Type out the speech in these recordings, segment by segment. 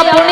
আপন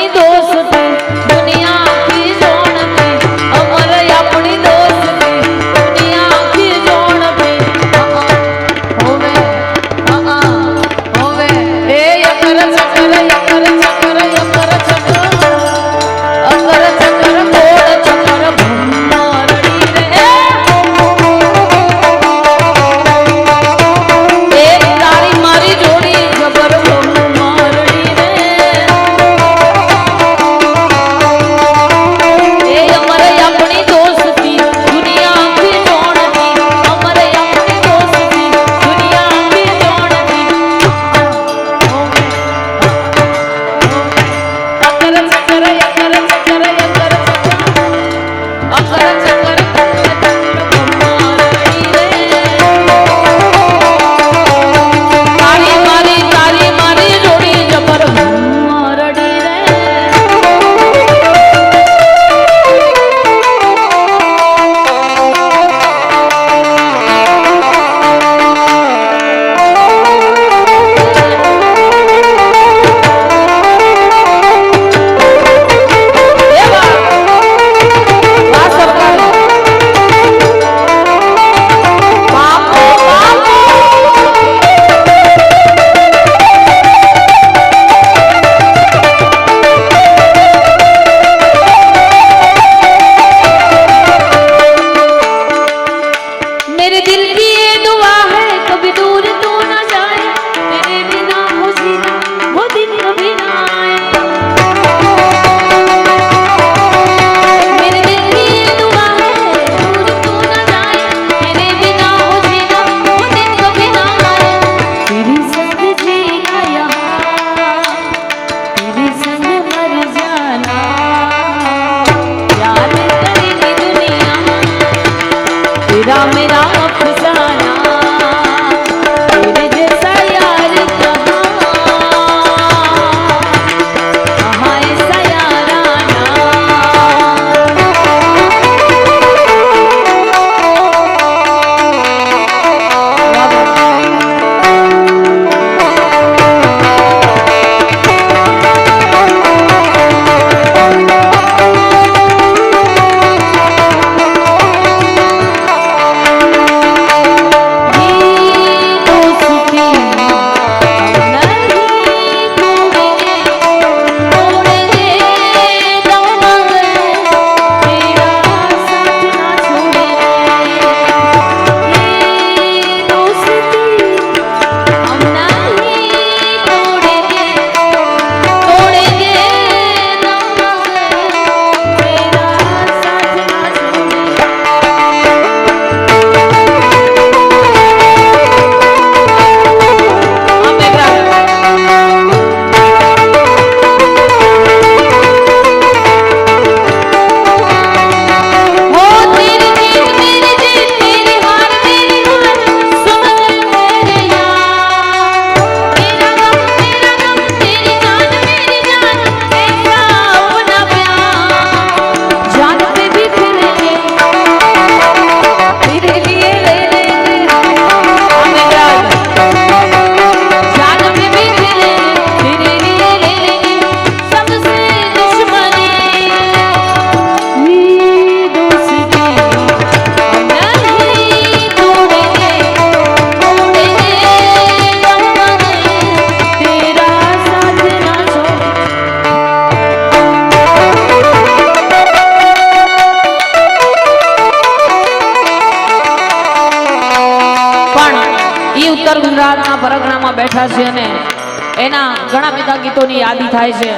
સંતોની યાદી થાય છે.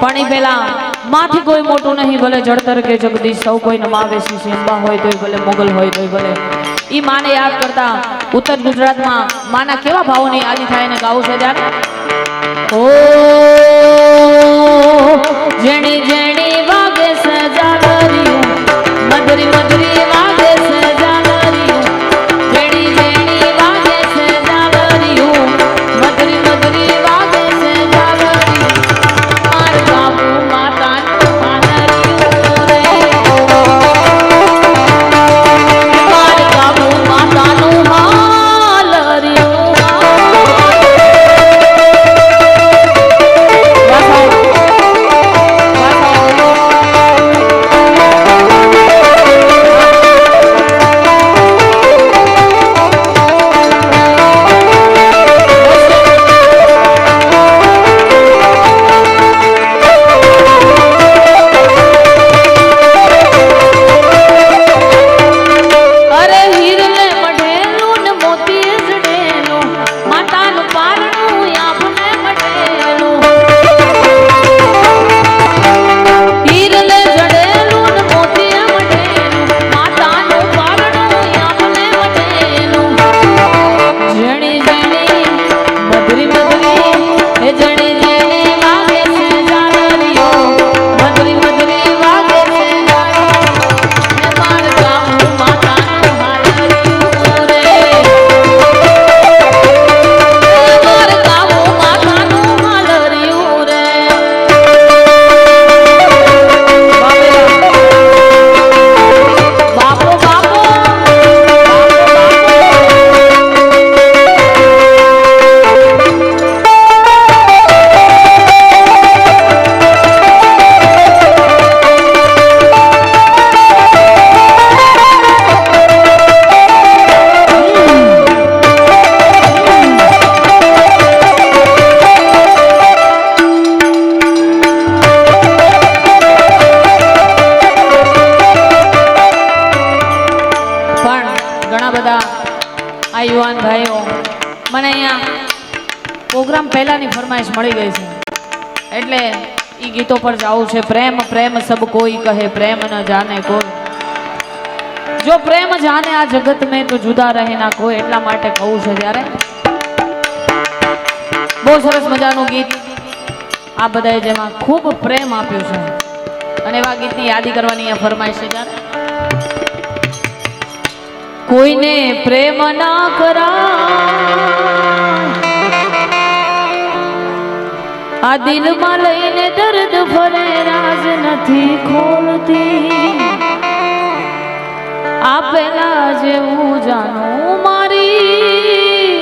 પણ એ પહેલા કોઈ મોટું નહીં, ભલે જળતર કે જગદીશ, સૌ કોઈ નમાવે છે સિંબા હોય તોય ભલે, મોગલ હોય તોય ભલે. એ માને યાદ કરતા ઉત્તર ગુજરાતમાં માના કેવા ભાવોની યાદી થાય ને ગાવું છે ત્યારે ઓ જેણી જેણી વાગે સજા મધરી મધરી વાગે આ યુવાન ભાઈઓ, મને અહીંયા પ્રોગ્રામ પહેલાંની ફરમાઈશ મળી ગઈ છે. એટલે એ ગીતો પર જવું છે. પ્રેમ પ્રેમ સબ કોઈ કહે, પ્રેમ ન જાને કોઈ. જો પ્રેમ જાને આ જગત મેં, તો જુદા રહે ના કોઈ. એટલા માટે કહું છે ત્યારે બહુ સરસ મજાનું ગીત આ બધાએ જેમાં ખૂબ પ્રેમ આપ્યો છે. અને એવા ગીતની યાદી કરવાની અહીંયા ફરમાઈશ છે જ્યારે. કોઈને પ્રેમ ના કરા આ દિલમાં લઈને દર્દ ફરે રાજ નથી ખોલતી. આ પેલા જેવું જાણું મારી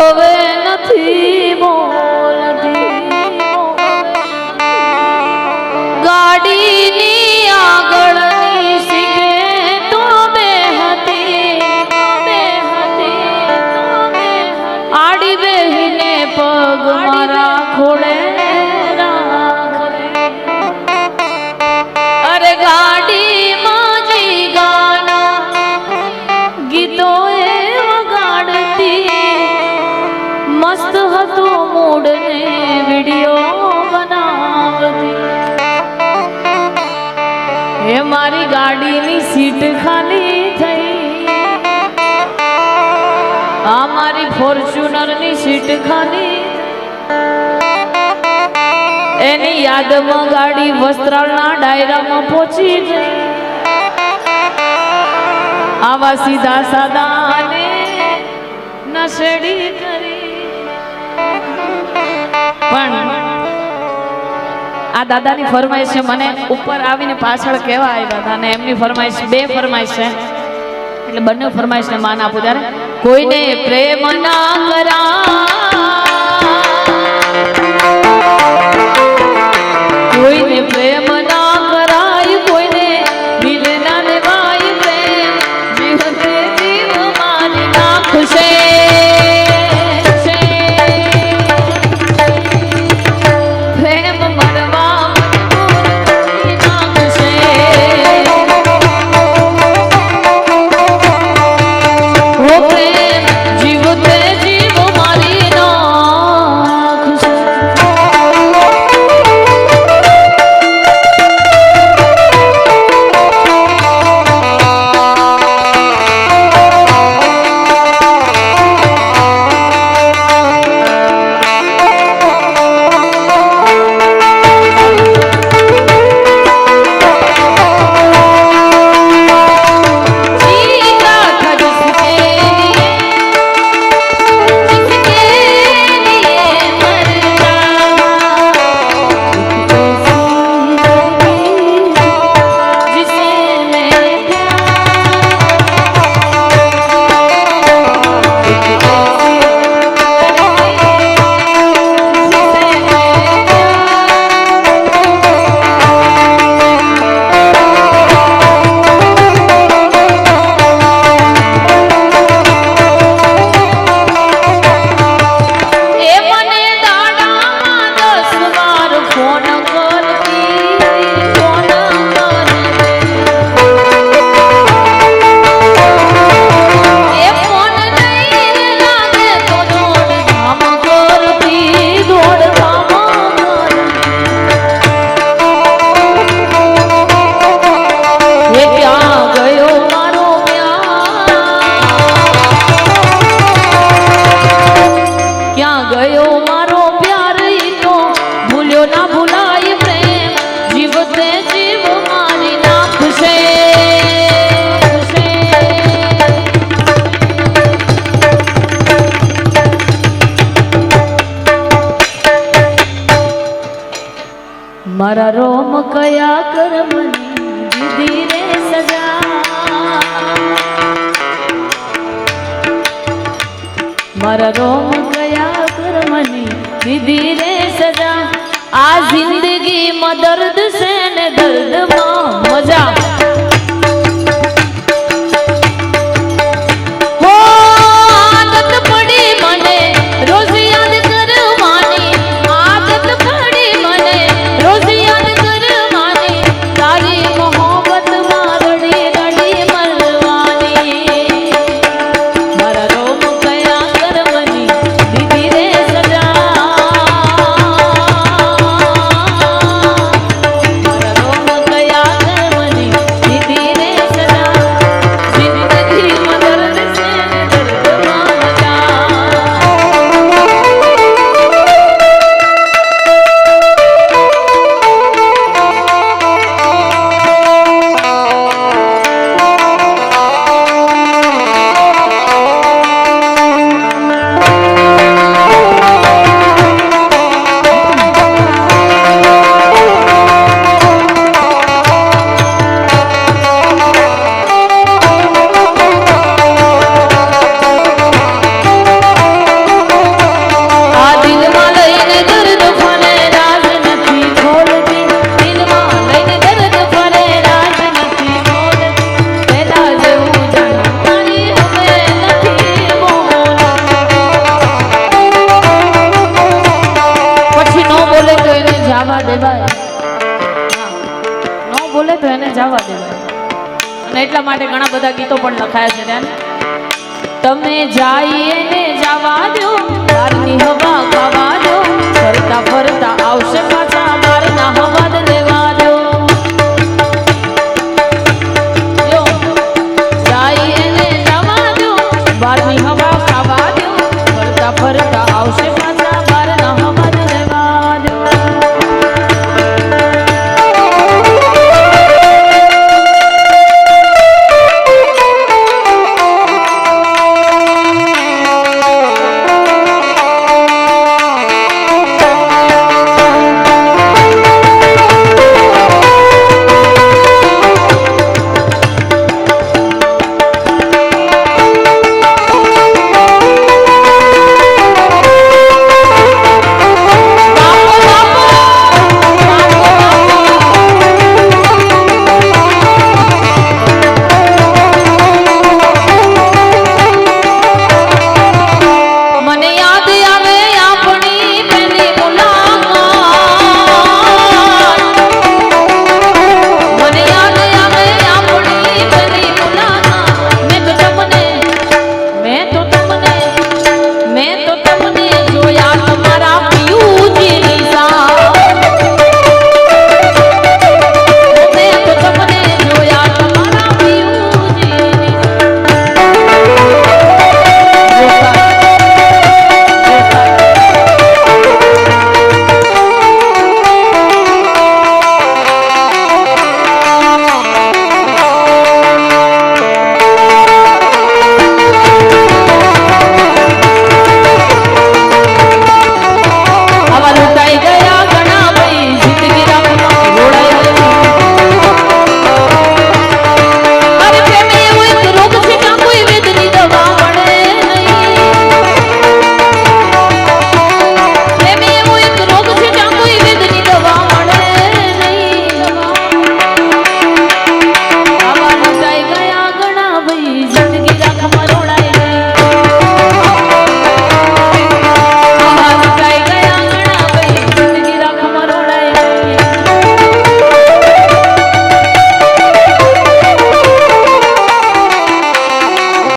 હવે નથી બોલતી. ગાડીની આગળની સીટ ખાલી થઈ. આ મારી ફોર્ચ્યુનરની સીટ ખાલી. એની યાદમાં ગાડી વસ્ત્રાલના ડાયરામાં પહોંચી ગઈ. આવા સીધા સાદા અને નશેડી કરી. પણ આ દાદાની ફરમાઈશ છે, મને ઉપર આવીને પાછળ કેવા આવ્યા હતા અને એમની ફરમાઈશ, બે ફરમાઈશ છે. એટલે બંને ફરમાઈશને માન આપું ત્યારે. કોઈને પ્રેમ ના કરા મારા રોમ કયા કર્મની દીધી રે સજા. આ જિંદગીમાં દર્દ છે ને દર્દમાં છે તમે જાઈએ ને